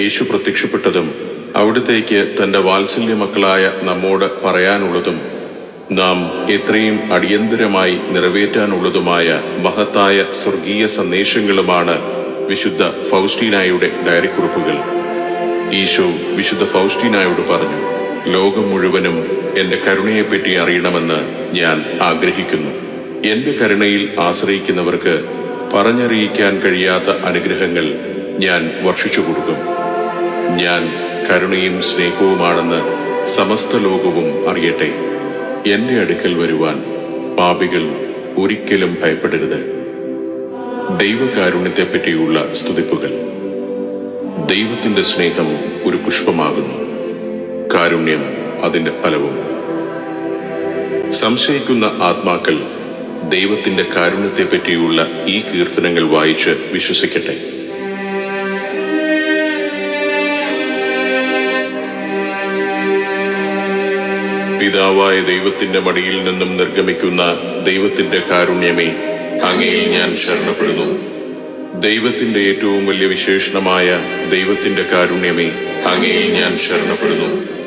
യേശു പ്രത്യക്ഷപ്പെട്ടതും അവിടത്തേക്ക് തന്റെ വാത്സല്യ മക്കളായ നമ്മോട് പറയാനുള്ളതും നാം എത്രയും അടിയന്തരമായി നിറവേറ്റാനുള്ളതുമായ മഹത്തായ സ്വർഗീയ സന്ദേശങ്ങളുമാണ് വിശുദ്ധ ഫൗസ്റ്റീനായുടെ ഡയറിക്കുറിപ്പുകൾ. ഈശോ വിശുദ്ധ ഫൗസ്റ്റീനായോട് പറഞ്ഞു ലോകം മുഴുവനും എന്റെ കരുണയെപ്പറ്റി അറിയണമെന്ന് ഞാൻ ആഗ്രഹിക്കുന്നു. എന്റെ കരുണയിൽ ആശ്രയിക്കുന്നവർക്ക് പറഞ്ഞറിയിക്കാൻ കഴിയാത്ത അനുഗ്രഹങ്ങൾ ഞാൻ വർഷിച്ചു കൊടുക്കും ഞാൻ കരുണയും സ്നേഹവുമാണെന്ന് സമസ്ത ലോകവും അറിയട്ടെ. എന്റെ അടുക്കൽ വരുവാൻ പാപികൾ ഒരിക്കലും ഭയപ്പെടരുത്. ദൈവകാരുണ്യത്തെപ്പറ്റിയുള്ള സ്തുതിപ്പുകൾ. ദൈവത്തിന്റെ സ്നേഹം ഒരു പുഷ്പമാകുന്നു. കാരുണ്യം അതിന്റെ ഫലവും. സംശയിക്കുന്ന ആത്മാക്കൾ ദൈവത്തിന്റെ കാരുണ്യത്തെപ്പറ്റിയുള്ള ഈ കീർത്തനങ്ങൾ വായിച്ച് വിശ്വസിക്കട്ടെ. പിതാവായ ദൈവത്തിന്റെ മടിയിൽ നിന്നും നിർഗമിക്കുന്ന ദൈവത്തിന്റെ കാരുണ്യമേ അങ്ങയിൽ ഞാൻ ശരണപ്പെടുന്നു. ദൈവത്തിന്റെ ഏറ്റവും വലിയ വിശേഷണമായ ദൈവത്തിന്റെ കാരുണ്യമേ അങ്ങയിൽ ഞാൻ ശരണപ്പെടുന്നു.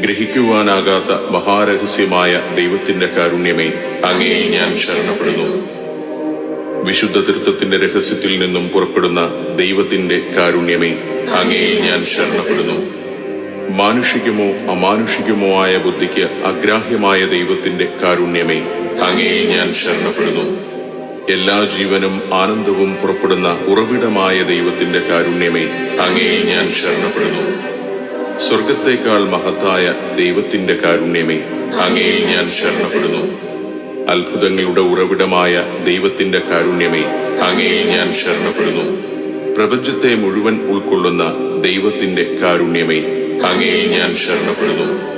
ഗ്രഹിക്കുവാനാകാത്ത മഹാരഹസ്യമായ ദൈവത്തിന്റെ കാരുണ്യമേ അങ്ങയിൽ ഞാൻ ശരണപ്പെടുന്നു. വിശുദ്ധ തീർത്ഥത്തിന്റെ രഹസ്യത്തിൽ നിന്നും പുറപ്പെടുന്ന ദൈവത്തിന്റെ കാരുണ്യമേ അങ്ങയിൽ ഞാൻ ശരണപ്പെടുന്നു. മാനുഷികമോ അമാനുഷികമോ ആയ ബുദ്ധിക്ക് അഗ്രാഹ്യമായ ദൈവത്തിന്റെ കാരുണ്യമേ. അങ്ങേ ഞാൻ ശരണപ്പെടുന്നു. എല്ലാ ജീവനും ആനന്ദവും പുറപ്പെടുന്ന ഉറവിടമായ ദൈവത്തിന്റെ കാരുണ്യമേ അങ്ങേ ഞാൻ ശരണപ്പെടുന്നു. സ്വർഗത്തേക്കാൾ മഹത്തായ ദൈവത്തിന്റെ കാരുണ്യമേ അങ്ങേ ഞാൻ ശരണപ്പെടുന്നു. അത്ഭുതങ്ങളുടെ ഉറവിടമായ ദൈവത്തിന്റെ കാരുണ്യമേ അങ്ങേ ഞാൻ ശരണപ്പെടുന്നു. പ്രപഞ്ചത്തെ മുഴുവൻ ഉൾക്കൊള്ളുന്ന ദൈവത്തിന്റെ കാരുണ്യമേ അങ്ങയിൽ ഞാൻ ശരണപ്പെടുന്നു.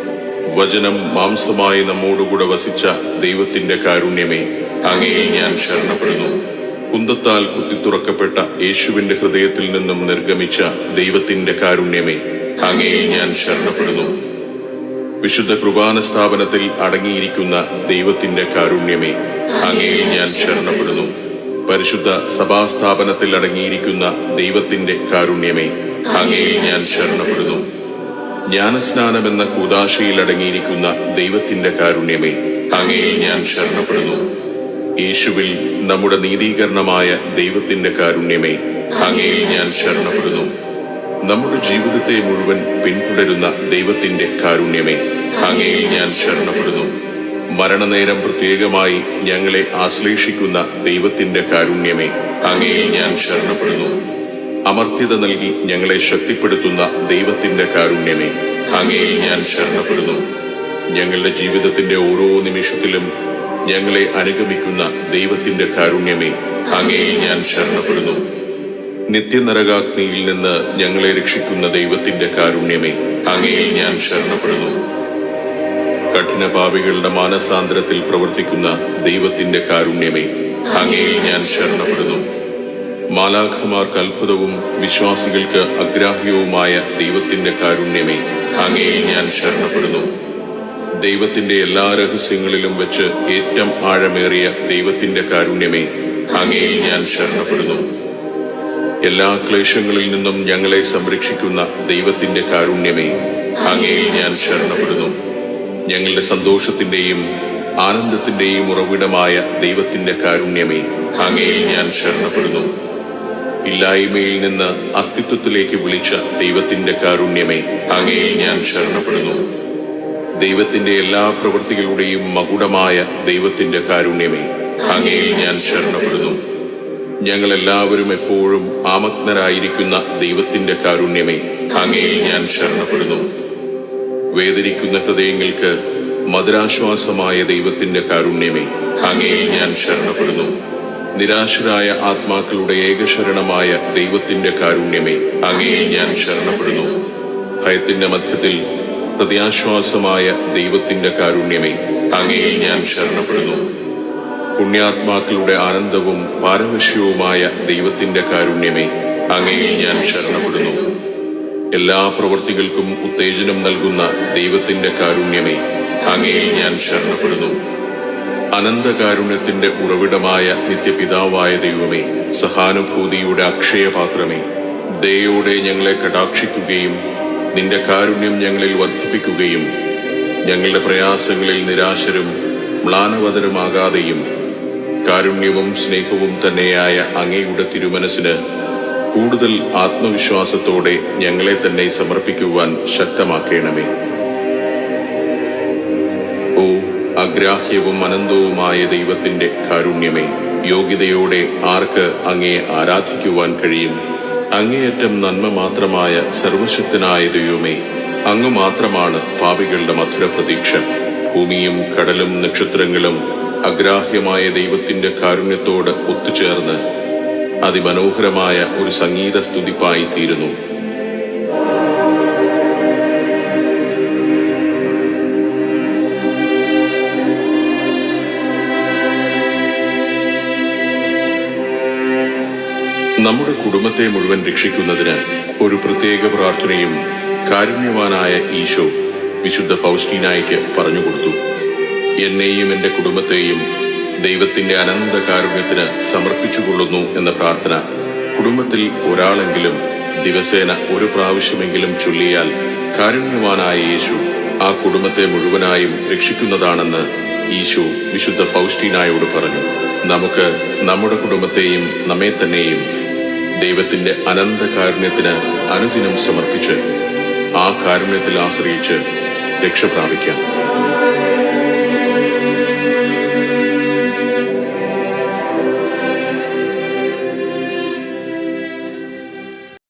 വചനം മാംസമായി നമ്മോടുകൂടെ വസിച്ച ദൈവത്തിന്റെ കാരുണ്യമേ അങ്ങേ ഞാൻ ശരണപ്പെടുന്നു. കുന്തത്താൽ കുത്തിത്തുറക്കപ്പെട്ട യേശുവിന്റെ ഹൃദയത്തിൽ നിന്നും നിർഗമിച്ച ദൈവത്തിന്റെ കാരുണ്യമേ അങ്ങേ ഞാൻ ശരണപ്പെടുന്നു. വിശുദ്ധ കുർബാന സ്ഥാപനത്തിൽ അടങ്ങിയിരിക്കുന്ന ദൈവത്തിന്റെ കാരുണ്യമേ അങ്ങേ ഞാൻ ശരണപ്പെടുന്നു. പരിശുദ്ധ സഭാസ്ഥാപനത്തിൽ അടങ്ങിയിരിക്കുന്ന ദൈവത്തിന്റെ കാരുണ്യമേ അങ്ങേ ഞാൻ ശരണപ്പെടുന്നു. ജ്ഞാനസ്നാനം എന്ന കൂതാശയിൽ അടങ്ങിയിരിക്കുന്ന ദൈവത്തിന്റെ കാരുണ്യമേ അങ്ങയിൽ ഞാൻ ശരണപ്പെടുന്നു. യേശുവിൽ നമ്മുടെ നീതീകരണമായ ദൈവത്തിന്റെ കാരുണ്യമേ അങ്ങയിൽ ഞാൻ ശരണപ്പെടുന്നു. നമ്മുടെ ജീവിതത്തെ മുഴുവൻ പിന്തുടരുന്ന ദൈവത്തിന്റെ കാരുണ്യമേ അങ്ങയിൽ ഞാൻ ശരണപ്പെടുന്നു. മരണനേരം പ്രത്യേകമായി ഞങ്ങളെ ആശ്ലേഷിക്കുന്ന ദൈവത്തിന്റെ കാരുണ്യമേ അങ്ങയിൽ ഞാൻ ശരണപ്പെടുന്നു. അമർത്യത നൽകി ഞങ്ങളെ ശക്തിപ്പെടുത്തുന്ന ദൈവത്തിന്റെ കാരുണ്യമേ. അങ്ങയിൽ ഞാൻ ശരണപ്പെടുന്നു. ഞങ്ങളുടെ ജീവിതത്തിന്റെ ഓരോ നിമിഷത്തിലും ഞങ്ങളെ അനുഗമിക്കുന്ന ദൈവത്തിന്റെ കാരുണ്യമേ. അങ്ങയിൽ ഞാൻ ശരണപ്പെടുന്നു. നിത്യനരകാഗ്നിയിൽ നിന്ന് ഞങ്ങളെ രക്ഷിക്കുന്ന ദൈവത്തിന്റെ കാരുണ്യമേ. അങ്ങയിൽ ഞാൻ ശരണപ്പെടുന്നു. കഠിനപാപികളുടെ മാനസാന്തരത്തിൽ പ്രവർത്തിക്കുന്ന ദൈവത്തിന്റെ കാരുണ്യമേ. അങ്ങയിൽ ഞാൻ ശരണപ്പെടുന്നു. മാലാഖമാർക്ക് അത്ഭുതവും വിശ്വാസികൾക്ക് അഗ്രാഹ്യവുമായ ദൈവത്തിന്റെ കാരുണ്യമേ. അങ്ങയെ ഞാൻ ശരണപ്പെടുന്നു. ദൈവത്തിന്റെ എല്ലാ രഹസ്യങ്ങളിലും വെച്ച് ഏറ്റവും ആഴമേറിയ ദൈവത്തിന്റെ കാരുണ്യമേ. അങ്ങയിൽ ഞാൻ ശരണപ്പെടുന്നു. എല്ലാ ക്ലേശങ്ങളിൽ നിന്നും ഞങ്ങളെ സംരക്ഷിക്കുന്ന ദൈവത്തിന്റെ കാരുണ്യമേ. അങ്ങയിൽ ഞാൻ ശരണപ്പെടുന്നു. ഞങ്ങളുടെ സന്തോഷത്തിന്റെയും ആനന്ദത്തിന്റെയും ഉറവിടമായ ദൈവത്തിന്റെ കാരുണ്യമേ. അങ്ങയിൽ ഞാൻ ശരണപ്പെടുന്നു. ഇല്ലായ്മയിൽ നിന്ന് അസ്തിത്വത്തിലേക്ക് വിളിച്ച ദൈവത്തിന്റെ കാരുണ്യമേ അങ്ങയിൽ ഞാൻ ശരണപ്പെടുന്നു. ദൈവത്തിന്റെ എല്ലാ പ്രവൃത്തികളുടെയും മകുടമായ ദൈവത്തിന്റെ കാരുണ്യമേ അങ്ങയിൽ ഞാൻ ശരണപ്പെടുന്നു. ഞങ്ങൾ എല്ലാവരും എപ്പോഴും ആമഗ്നരായിരിക്കുന്ന ദൈവത്തിന്റെ കാരുണ്യമേ അങ്ങയിൽ ഞാൻ ശരണപ്പെടുന്നു. വേദനിക്കുന്ന ഹൃദയങ്ങൾക്ക് മധുരാശ്വാസമായ ദൈവത്തിന്റെ കാരുണ്യമേ അങ്ങയിൽ ഞാൻ ശരണപ്പെടുന്നു. നിരാശരായ ആത്മാക്കളുടെ ഏകശരണമായ ദൈവത്തിന്റെ കാരുണ്യമേ അങ്ങയെ ഞാൻ ശരണപ്പെടുന്നു. ഭയത്തിന്റെ മധ്യത്തിൽ പ്രത്യാശ്വാസമായ ദൈവത്തിന്റെ കാരുണ്യമേ അങ്ങയെ ഞാൻ ശരണപ്പെടുന്നു. പുണ്യാത്മാക്കളുടെ ആനന്ദവും പാരവശ്യവുമായ ദൈവത്തിന്റെ കാരുണ്യമേ അങ്ങയെ ഞാൻ ശരണപ്പെടുന്നു. എല്ലാ പ്രവൃത്തികൾക്കും ഉത്തേജനം നൽകുന്ന ദൈവത്തിന്റെ കാരുണ്യമേ അങ്ങയെ ഞാൻ ശരണപ്പെടുന്നു. അനന്തകാരുണ്യത്തിന്റെ ഉറവിടമായ നിത്യപിതാവായ ദൈവമേ സഹാനുഭൂതിയുടെ അക്ഷയപാത്രമേ ദയോടെ ഞങ്ങളെ കടാക്ഷിക്കുകയും നിന്റെ കാരുണ്യം ഞങ്ങളിൽ വർദ്ധിപ്പിക്കുകയും ഞങ്ങളുടെ പ്രയാസങ്ങളിൽ നിരാശരും മ്ലാനവതരുമാകാതെയും കാരുണ്യവും സ്നേഹവും തന്നെയായ അങ്ങയുടെ തിരുമനസിന് കൂടുതൽ ആത്മവിശ്വാസത്തോടെ ഞങ്ങളെ തന്നെ സമർപ്പിക്കുവാൻ ശക്തമാക്കേണമേ. ഓ അഗ്രാഹ്യവും അനന്തവുമായ ദൈവത്തിന്റെ കാരുണ്യമേ യോഗ്യതയോടെ ആർക്ക് അങ്ങയെ ആരാധിക്കുവാൻ കഴിയും? അങ്ങേയറ്റം നന്മ മാത്രമായ സർവശക്തനായ ദൈവമേ അങ്ങ് മാത്രമാണ് പാപികളുടെ മധുര പ്രതീക്ഷ. ഭൂമിയും കടലും നക്ഷത്രങ്ങളും അഗ്രാഹ്യമായ ദൈവത്തിന്റെ കാരുണ്യത്തോട് ഒത്തുചേർന്ന് അതിമനോഹരമായ ഒരു സംഗീത സ്തുതിപ്പായി തീരുന്നു നമ്മുടെ കുടുംബത്തെ മുഴുവൻ രക്ഷിക്കുന്നതിന് ഒരു പ്രത്യേക പ്രാർത്ഥനയും കാരുണ്യവാനായ ഈശോ വിശുദ്ധ ഫൗസ്റ്റീനായ്ക്ക് പറഞ്ഞുകൊടുത്തു എന്നെയും എന്റെ കുടുംബത്തെയും ദൈവത്തിന്റെ അനന്ത കാരുണ്യത്തിന് സമർപ്പിച്ചുകൊള്ളുന്നു എന്ന പ്രാർത്ഥന കുടുംബത്തിൽ ഒരാളെങ്കിലും ദിവസേന ഒരു പ്രാവശ്യമെങ്കിലും ചൊല്ലിയാൽ കാരുണ്യവാനായ യേശു ആ കുടുംബത്തെ മുഴുവനായും രക്ഷിക്കുന്നതാണെന്ന് ഈശോ വിശുദ്ധ ഫൗസ്റ്റീനായോട് പറഞ്ഞു. നമുക്ക് നമ്മുടെ കുടുംബത്തെയും നമ്മെ തന്നെയും ദൈവത്തിന്റെ അനന്ത കാരുണ്യത്തിന് അനുദിനം സമർപ്പിച്ച് ആ കാരുണ്യത്തിൽ ആശ്രയിച്ച് രക്ഷ പ്രാപിക്കാം.